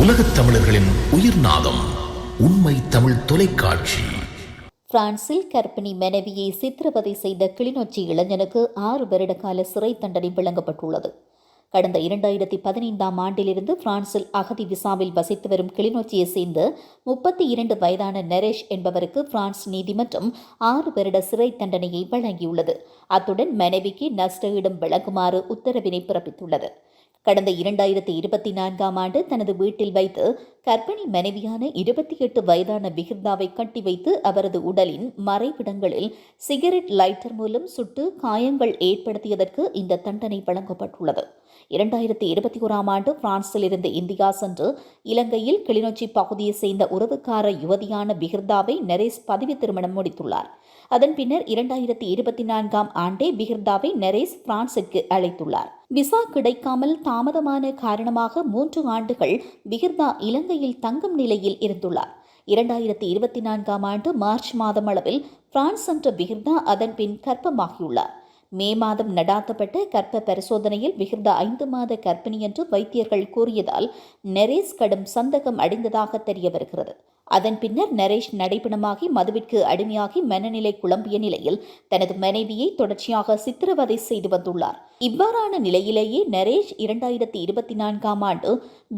உலகத் தமிழர்களின் உயிர் நாதம் உண்மை தமிழ் தொலைக்காட்சி. பிரான்சில் கர்ப்பிணி மனைவியை சித்திரவதை செய்த கிளிநொச்சி இளைஞனுக்கு ஆறு வருட கால சிறை தண்டனை வழங்கப்பட்டுள்ளது. கடந்த இரண்டாயிரத்தி பதினைந்தாம் ஆண்டிலிருந்து பிரான்சில் அகதி விசாவில் வசித்து வரும் கிளிநொச்சியை சேர்ந்த முப்பத்தி இரண்டு வயதான நரேஷ் என்பவருக்கு பிரான்ஸ் நீதிமன்றம் ஆறு வருட சிறை தண்டனையை வழங்கியுள்ளது. அத்துடன் மனைவிக்கு நஷ்ட இடம் வழங்குமாறு உத்தரவினை பிறப்பித்துள்ளது. கடந்த இரண்டாயிரத்தி இருபத்தி நான்காம் ஆண்டு தனது வீட்டில் வைத்து கர்ப்பிணி மனைவியான இருபத்தி எட்டு வயதான விகிர்தாவை கட்டி வைத்து அவரது உடலின் மறைவிடங்களில் சிகரெட் லைட்டர் மூலம் சுட்டு காயங்கள் ஏற்படுத்தியதற்கு இந்த தண்டனை வழங்கப்பட்டுள்ளது. இரண்டாயிரத்தி இருபத்தி ஓராம் ஆண்டு பிரான்சில் இருந்து இந்தியா சென்று இலங்கையில் கிளிநொச்சி பகுதியை சேர்ந்த உறவுக்கார யுவதியான பிகிர்தாவை நரேஷ் பதவி திருமணம் முடித்துள்ளார். அதன் பின்னர் இரண்டாயிரத்தி இருபத்தி நான்காம் ஆண்டே பிகிர்தாவை நரேஷ் பிரான்சிற்கு அழைத்துள்ளார். விசா கிடைக்காமல் தாமதமான காரணமாக மூன்று ஆண்டுகள் பிகிர்தா இலங்கையில் தங்கும் நிலையில் இருந்துள்ளார். இரண்டாயிரத்தி இருபத்தி நான்காம் ஆண்டு மார்ச் மாதம் அளவில் பிரான்ஸ் சென்ற பிகிர்தா அதன் பின் கர்ப்பமாகியுள்ளார். மே மாதம் நடாத்தப்பட்ட கர்ப்ப பரிசோதனையில் மிகுந்த ஐந்து மாத கர்ப்பிணி என்று வைத்தியர்கள் கூறியதால் நெரேஸ் கடும் சந்தகம் அடைந்ததாக தெரிய வருகிறது அதன் பின்னர் நரேஷ் நடைபெணமாகி மதுவிற்கு அடிமையாகி மனநிலை குழம்பிய நிலையில் தனது மனைவியை தொடர்ச்சியாக சித்திரவதை செய்து வந்துள்ளார். இவ்வாறான நிலையிலேயே நரேஷ் இரண்டாயிரத்தி இருபத்தி நான்காம் ஆண்டு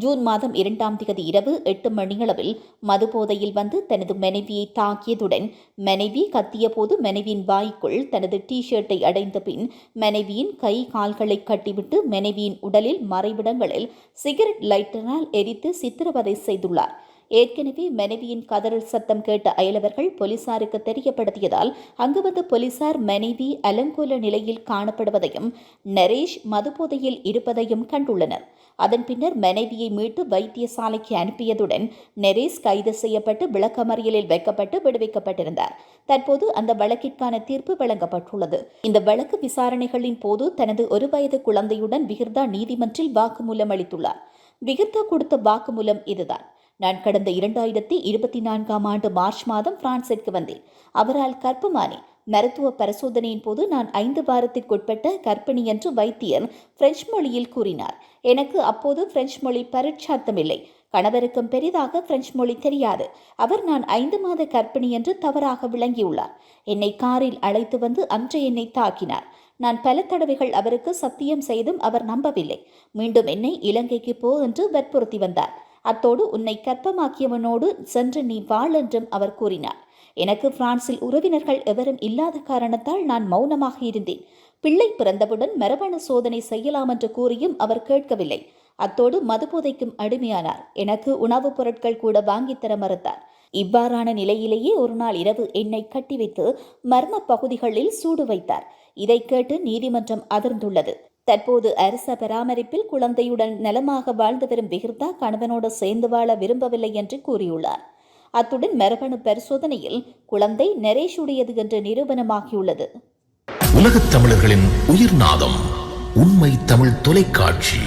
ஜூன் மாதம் இரண்டாம் தேதி இரவு எட்டு மணியளவில் மது போதையில் வந்து தனது மனைவியை தாக்கியதுடன் மனைவி கத்திய போது மனைவியின் வாய்க்குள் தனது டி ஷர்ட்டை அடைந்த பின் மனைவியின் கை கால்களை கட்டிவிட்டு மனைவியின் உடலில் மறைவிடங்களில் சிகரெட் லைட்டரால் எரித்து சித்திரவதை செய்துள்ளார். ஏற்கனவே மனைவியின் கதறல் சத்தம் கேட்ட அயலவர்கள் போலீசாருக்கு தெரியப்படுத்தியதால் அங்கு வந்த போலீசார் மனைவி அலங்கோல நிலையில் காணப்படுவதையும் நரேஷ் மதுபோதையில் இருப்பதையும் கண்டுள்ளனர். அதன் பின்னர் மனைவியை மீட்டு வைத்தியசாலைக்கு அனுப்பியதுடன் நரேஷ் கைது செய்யப்பட்டு விளக்கமறியலில் வைக்கப்பட்டு விடுவிக்கப்பட்டிருந்தார். தற்போது அந்த வழக்கிற்கான தீர்ப்பு வழங்கப்பட்டுள்ளது. இந்த வழக்கு விசாரணைகளின் போது தனது ஒரு வயது குழந்தையுடன் விகிர்தா நீதிமன்றில் வாக்குமூலம் அளித்துள்ளார். விகிர்தா கொடுத்த வாக்குமூலம் இதுதான். நான் கடந்த இரண்டாயிரத்தி இருபத்தி நான்காம் ஆண்டு மார்ச் மாதம் பிரான்சிற்கு வந்தேன். அவரால் கற்பமானி மருத்துவ பரிசோதனையின் போது நான் ஐந்து வாரத்திற்குட்பட்ட கர்ப்பிணி என்று வைத்தியர் பிரெஞ்சு மொழியில் கூறினார். எனக்கு அப்போது பிரெஞ்சு மொழி பரீட்சார்த்தமில்லை கணவருக்கும் பெரிதாக பிரெஞ்சு மொழி தெரியாது. அவர் நான் ஐந்து மாத கர்ப்பிணி என்று தவறாக விளங்கியுள்ளார். என்னை காரில் அழைத்து வந்து அன்று என்னை தாக்கினார். நான் பல தடவைகள் அவருக்கு சத்தியம் செய்தும் அவர் நம்பவில்லை. மீண்டும் என்னை இலங்கைக்கு போ என்று வற்புறுத்தி வந்தார். அத்தோடு உன்னை கற்பமாக்கியவனோடு சென்று நீ வாழ் என்றும் அவர் கூறினார். எனக்கு பிரான்சில் உறவினர்கள் எவரும் இல்லாத காரணத்தால் நான் மௌனமாக இருந்தேன். பிள்ளை பிறந்தவுடன் மரபணு சோதனை செய்யலாம் என்று கூறியும் அவர் கேட்கவில்லை. அத்தோடு மதுபோதைக்கும் அடிமையானார். எனக்கு உணவுப் பொருட்கள் கூட வாங்கித்தர மறுத்தார். இவ்வாறான நிலையிலேயே ஒரு நாள் இரவு என்னை கட்டி வைத்து மர்ம பகுதிகளில் சூடு வைத்தார். இதை கேட்டு நீதிமன்றம் அதிர்ந்துள்ளது. தற்போது அரச பராமரிப்பில் குழந்தையுடன் நலமாக வாழ்ந்து வரும் விகிர்தா கணவனோடு சேர்ந்து வாழ விரும்பவில்லை என்று கூறியுள்ளார். அத்துடன் மரபணு பரிசோதனையில் குழந்தை நரேஷுடையது என்று நிரூபணமாகியுள்ளது. உலகத் தமிழர்களின் உயிர்நாதம் உண்மை தமிழ் தொலைக்காட்சி.